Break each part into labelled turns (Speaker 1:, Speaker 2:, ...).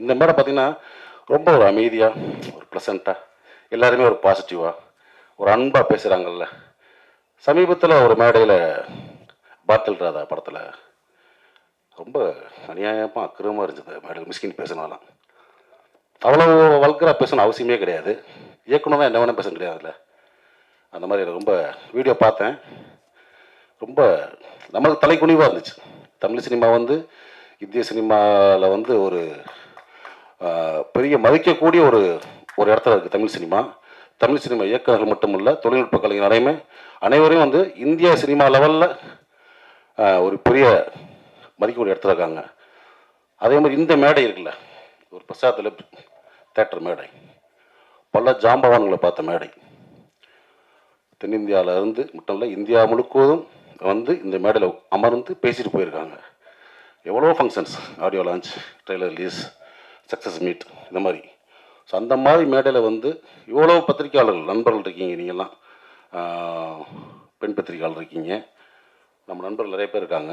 Speaker 1: இந்த மேடை பார்த்தீங்கன்னா ரொம்ப ஒரு அமைதியாக ஒரு ப்ளசண்ட்டாக எல்லாருமே ஒரு பாசிட்டிவாக ஒரு அன்பாக பேசுகிறாங்கல்ல சமீபத்தில் ஒரு மேடையில் பாத்தல் ராதா படத்தில் ரொம்ப அநியாயமாக அக்கிரமாக இருந்தது. மேடையில் மிஸ்கின் பேசினாலாம் அவ்வளோ வல்கராக பேசணும் அவசியமே கிடையாது. இயக்குனர் தான் என்ன வேணால் பேச கிடையாதுல்ல அந்த மாதிரி ரொம்ப வீடியோ பார்த்தேன். ரொம்ப நமக்கு தலைக்குனிவாக இருந்துச்சு. தமிழ் சினிமா வந்து இந்திய சினிமாவில் வந்து ஒரு பெரிய மதிக்கக்கூடிய ஒரு ஒரு இடத்துல இருக்குது தமிழ் சினிமா. தமிழ் சினிமா இயக்குநர்கள் மட்டுமல்ல தொழில்நுட்ப கலைஞர் அனைமே அனைவரையும் வந்து இந்திய சினிமா லெவலில் ஒரு பெரிய மதிக்கக்கூடிய இடத்துல இருக்காங்க. அதே மாதிரி இந்த மேடை இருக்குல்ல ஒரு பிரசாத்தில் தேட்டர் மேடை. பல ஜாம்பவான்களை பார்த்த மேடை. தென்னிந்தியாவில் இருந்து மட்டும் இல்லை இந்தியா முழுக்கோதும் வந்து இந்த மேடையில் அமர்ந்து பேசிட்டு போயிருக்காங்க. எவ்வளோ functions audio launch trailer release success meet இந்த மாதிரி. ஸோ அந்த மாதிரி மேடையில் வந்து இவ்வளோ பத்திரிக்கையாளர்கள் நண்பர்கள் இருக்கீங்க நீங்கள்லாம். பெண் பத்திரிக்கையாளர் இருக்கீங்க. நம்ம நண்பர்கள் நிறைய பேர் இருக்காங்க.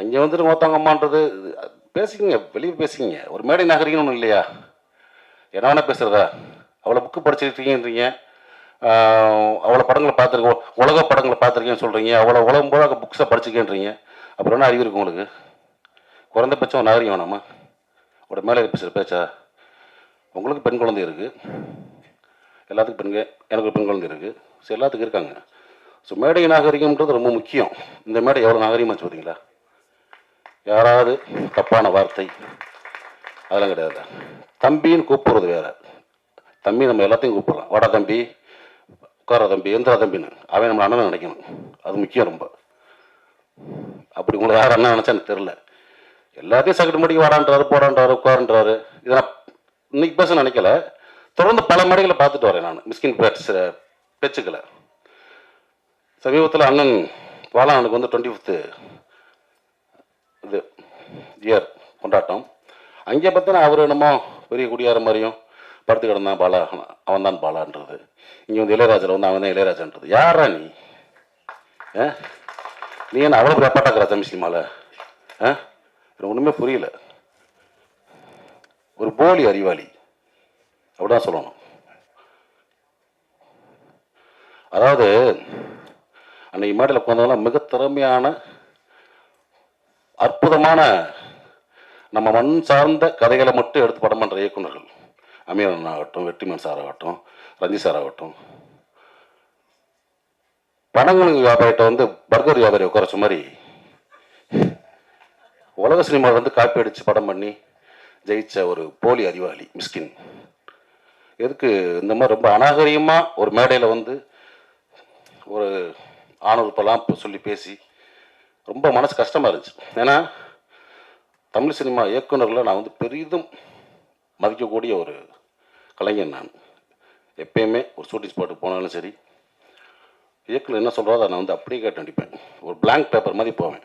Speaker 1: அங்கே வந்துட்டு மொத்தவங்க அம்மான்றது பேசிக்கிங்க வெளியே பேசிக்கிங்க. ஒரு மேடை நகரிகன்னு ஒன்று இல்லையா? என்ன வேணால் பேசுகிறதா அவ்வளோ புக்கு படிச்சிருக்கீங்கன்றீங்க அவ்வளோ படங்களை பார்த்துருக்கோம் உலக படங்களை பார்த்துருக்கேன்னு சொல்கிறீங்க அவ்வளோ உலகம் போல புக்ஸை படிச்சிருக்கேன்றீங்க அப்புறம் என்ன அறிவு இருக்கு உங்களுக்கு? குறைந்தபட்சம் நாகரிகம் வேணாமா? உட மேலே பேசுகிற பேச்சா? உங்களுக்கு பெண் குழந்தை இருக்குது எல்லாத்துக்கும் பெண்கள் எனக்கு பெண் குழந்தை இருக்குது ஸோ எல்லாத்துக்கும் இருக்காங்க. ஸோ மேடை நாகரிகம்ன்றது ரொம்ப முக்கியம். இந்த மேடை எவ்வளோ நாகரிகமாச்சு பார்த்தீங்களா? யாராவது தப்பான வார்த்தை அதெல்லாம் கிடையாது. தம்பின்னு கூப்பிடுறது வேறு. தம்பி நம்ம எல்லாத்தையும் கூப்பிடலாம். வாடா தம்பி உட்கார தம்பி எந்திரா தம்பின்னு. அவன் நம்ம அண்ணன் நினைக்கணும். அது முக்கியம் ரொம்ப. அப்படி உங்களை யார் அண்ணன் நினச்சா எனக்கு தெரில எல்லாத்தையும் சகட்டு மடிக்கு வாடான்றாரு போடான்றாரு உட்காருன்றாரு. இதை நான் இன்னைக்கு பேச நினைக்கல. தொடர்ந்து பல மேடைகளை பார்த்துட்டு வரேன் நான் மிஸ்கின் பேச்சு பேச்சுக்களை சமீபத்தில் அண்ணன் பாலானுக்கு வந்து டுவெண்ட்டி ஃபிஃப்த்து இது இயர் கொண்டாட்டம். அங்கே பார்த்தா அவர் என்னமோ பெரிய குடியார மாதிரியும் படுத்து கிடந்தான் பாலா அவன் தான் பாலான்றது. இங்கே வந்து இளையராஜாவில் வந்து அவன் தான் இளையராஜான்றது. யாரா நீ? ஆ நீ என்ன அவ்வளோ பிரப்பாட்டாக்குற தமிழ் சினிமாவில் ஆ எனக்கு ஒன்றுமே புரியல. ஒரு போலி அறிவாளி. அப்படிதான் சொல்லணும். அதாவது அன்னைக்கு மேடையில் உட்காந்தவங்களாம் மிக திறமையான அற்புதமான நம்ம மண் சார்ந்த கதைகளை மட்டும் எடுத்து படம் பண்ணுற இயக்குநர்கள். அமீரன் ஆகட்டும் வெற்றிமன் சார் ஆகட்டும் ரஞ்சித் சார் ஆகட்டும். பணங்களுக்கு வியாபாரிட்ட வந்து பர்கர் வியாபாரி உட்காரச்ச மாதிரி உலக சினிமாவில் வந்து காப்பி அடித்து படம் பண்ணி ஜெயிச்ச ஒரு போலி அறிவாளி மிஸ்கின். எதுக்கு இந்த மாதிரி ரொம்ப அநாகரிகமாக ஒரு மேடையில் வந்து ஒரு ஆணுறுப்பெல்லாம் சொல்லி பேசி ரொம்ப மனசு கஷ்டமாக இருந்துச்சு. ஏன்னா தமிழ் சினிமா இயக்குனரில் நான் வந்து பெரிதும் மதிக்கக்கூடிய ஒரு கலைஞன் நான். எப்பயுமே ஒரு ஷூட்டிங் ஸ்பாட்டுக்கு போனாலும் சரி. இயக்குனர் என்ன சொல்கிறோ அதை நான் வந்து அப்படியே கேட்டு நடிப்பேன். ஒரு பிளாங்க் பேப்பர் மாதிரி போவேன்.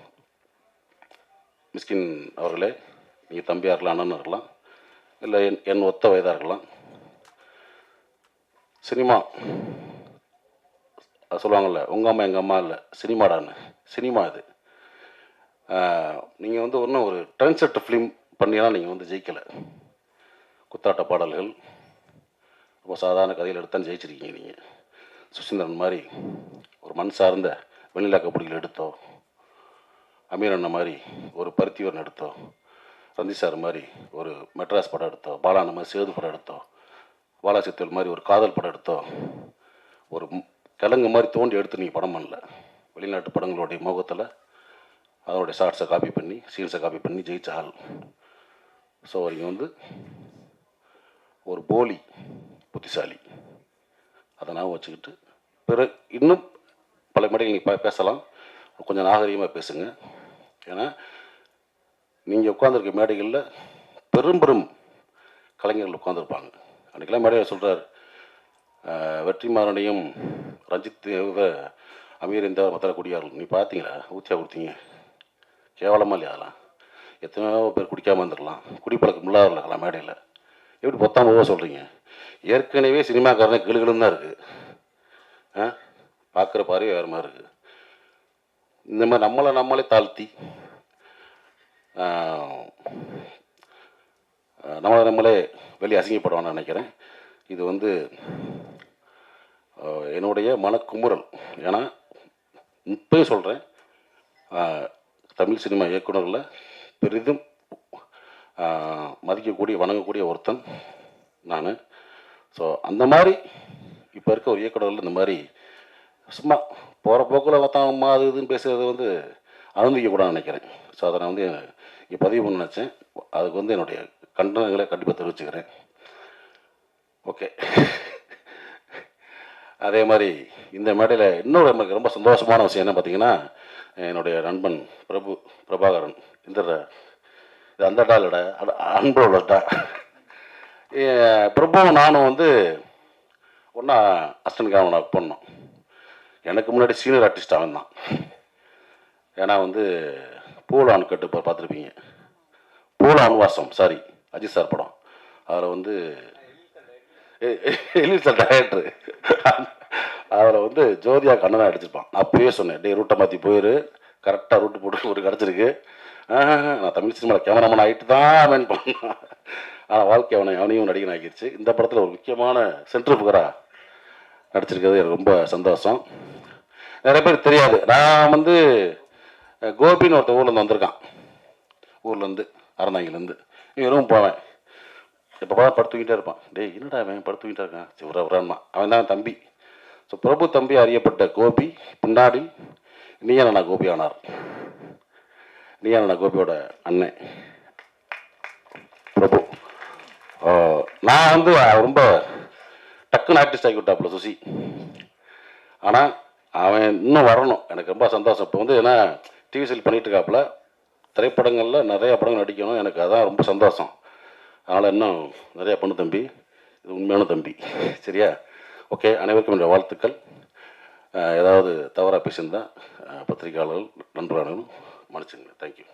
Speaker 1: மிஸ்கின் அவர்களே நீங்கள் தம்பியாக இருக்கலாம் அண்ணன் இருக்கலாம் இல்லை என் என் ஒத்த வயதாக இருக்கலாம். சினிமா சொல்லுவாங்கள்ல உங்கள் அம்மா எங்கள் அம்மா இல்லை சினிமாடான்னு. சினிமா இது. நீங்கள் வந்து ஒன்றும் ஒரு ட்ரெண்ட் செட் ஃபிலிம் பண்ணியெல்லாம் நீங்கள் வந்து ஜெயிக்கலை. குத்தாட்ட பாடல்கள் ரொம்ப சாதாரண கதையில் எடுத்தான் ஜெயிச்சிருக்கீங்க நீங்கள் சுசீந்திரன் மாதிரி ஒரு மண் சார்ந்த வெண்ணிலா கபடிகள் எடுத்தோம் அமீர் அண்ணன் மாதிரி ஒரு பருத்திவரன் எடுத்தோம் ரந்தி சார் மாதிரி ஒரு மெட்ராஸ் படம் எடுத்தோம். பாலான மாதிரி சேது படம் எடுத்தோம். பாலாசித்தல் மாதிரி ஒரு காதல் படம் எடுத்தோம். ஒரு கிழங்கு மாதிரி தோண்டி எடுத்து நீங்கள் படம் பண்ணல. வெளிநாட்டு படங்களுடைய முகத்தில் அதனுடைய ஷார்ட்ஸை காப்பி பண்ணி சீன்ஸை காப்பி பண்ணி ஜெயிச்ச ஆள். ஸோ அவங்க வந்து ஒரு போலி புத்திசாலி. அதை நான் வச்சுக்கிட்டு. பிற இன்னும் பல மேடைகள் நீங்கள் பேசலாம். கொஞ்சம் நாகரிகமாக பேசுங்க. ஏன்னா நீங்கள் உட்காந்துருக்க மேடைகளில் பெரும் பெரும் கலைஞர்கள் உட்காந்துருப்பாங்க அன்றைக்கெல்லாம் மேடையில் சொல்கிறார் வெற்றிமாறனையும் ரஞ்சித் அமீர் இந்த மத்திர குடியார்கள். நீ பார்த்தீங்களா ஊத்தியா கொடுத்தீங்க. கேவலமாக இல்லையா அதெல்லாம்? எத்தனையோ பேர் குடிக்காமல் இருந்துடலாம் குடிப்பழக்கம் இல்லாதவர்களாம் மேடையில். எப்படி பொத்தாம் போக சொல்கிறீங்க ஏற்கனவே சினிமாக்காரனே கிளுகிளுன்னு தான் இருக்குது ஆ பார்க்குற பார்வை வேறு மாதிரி இருக்குது இந்த மாதிரி நம்மளை நம்மளே தாழ்த்தி நம்மளை நம்மளே வெளியே அசிங்கப்படுவான்னு நினைக்கிறேன். இது வந்து என்னுடைய மனக்குமுறல். ஏன்னா இப்பயும் சொல்கிறேன் தமிழ் சினிமா இயக்குனரில் பெரிதும் மதிக்கக்கூடிய வணங்கக்கூடிய ஒருத்தன் நான். ஸோ அந்த மாதிரி இப்போ இருக்க ஒரு இயக்குநர்கள் இந்த மாதிரி சும்மா போகிற போக்கில் மற்றவங்க அது இதுன்னு பேசுகிறது வந்து அனுமதிக்கக்கூடாதுன்னு நினைக்கிறேன். ஸோ அதை நான் வந்து இங்கே பதிவு பண்ண நினச்சேன். அதுக்கு வந்து என்னுடைய கண்டனங்களை கண்டிப்பாக தெரிவிச்சுக்கிறேன். ஓகே அதே மாதிரி இந்த மேடையில் இன்னொரு நமக்கு ரொம்ப சந்தோஷமான விஷயம் என்ன பார்த்தீங்கன்னா என்னுடைய நண்பன் பிரபு பிரபாகரன் இந்த இது அந்த டா அன்போட டா பிரபுவும் நானும் வந்து ஒன்றா அஸ்டன் கேமரா பண்ணோம் எனக்கு முன்னாடி சீனியர் ஆர்டிஸ்ட் அவன் தான் ஏன்னா வந்து பூலான் கட்டு பார்த்துருப்பீங்க. பூலான் வாசம் சாரி அஜித் சார் படம். அதில் வந்து எலில் சார் டைரக்டரு அதில் வந்து ஜோதியா கண்ணனா அடிச்சிருப்பான் நான் அப்பயே சொன்னேன் டே ரூட்டை மாற்றி போயிரு. கரெக்டாக ரூட்டு போட்டு ஒரு கிடச்சிருக்கு. நான் தமிழ் சினிமாவில் கேமராமேன் ஆகிட்டு தான் மேன் பண்ணேன். ஆனால் வாழ்க்கை அவனை அவனையும் நடிகன் ஆகிடுச்சு இந்த படத்தில் ஒரு முக்கியமான சென்ட்ரு புகராக நடிச்சிருக்கிறது எனக்கு ரொம்ப சந்தோஷம். நிறைய பேருக்கு தெரியாது. நான் வந்து கோபின்னு ஒருத்தன் ஊர்லேருந்து வந்திருக்கான். ஊர்லேருந்து அறந்தாங்கிலேருந்து இவரும் போவேன். எப்போ பார்த்து படுத்து இருப்பான். டேய் என்னடா அவன் படுத்துக்கிட்டே இருக்கான். சிவரா ஒரு அவன் தான் தம்பி. ஸோ பிரபு தம்பி அறியப்பட்ட கோபி பின்னாடி நீயானா கோபி ஆனார்? நீயானா கோபியோட அண்ணன் பிரபு. நான் வந்து ரொம்ப டக்குன்னு ஆர்டிஸ்ட் ஆகி விட்டாப்புல சுசி. ஆனால் அவன் இன்னும் வரணும். எனக்கு ரொம்ப சந்தோஷம். இப்போ வந்து ஏன்னா டிவி சீல் பண்ணிட்டு இருக்காப்புல திரைப்படங்களில் நிறைய படங்கள் நடிக்கணும். எனக்கு அதான் ரொம்ப சந்தோஷம். அதனால் இன்னும் நிறையா பண்ணு தம்பி இது உண்மையான தம்பி. சரியா? ஓகே அனைவருக்கும் என்னுடைய வாழ்த்துக்கள். ஏதாவது தவறாக பேசியிருந்தால் பத்திரிகையாளர்கள் நண்பர்களும் மன்னிச்சுங்க தேங்க்யூ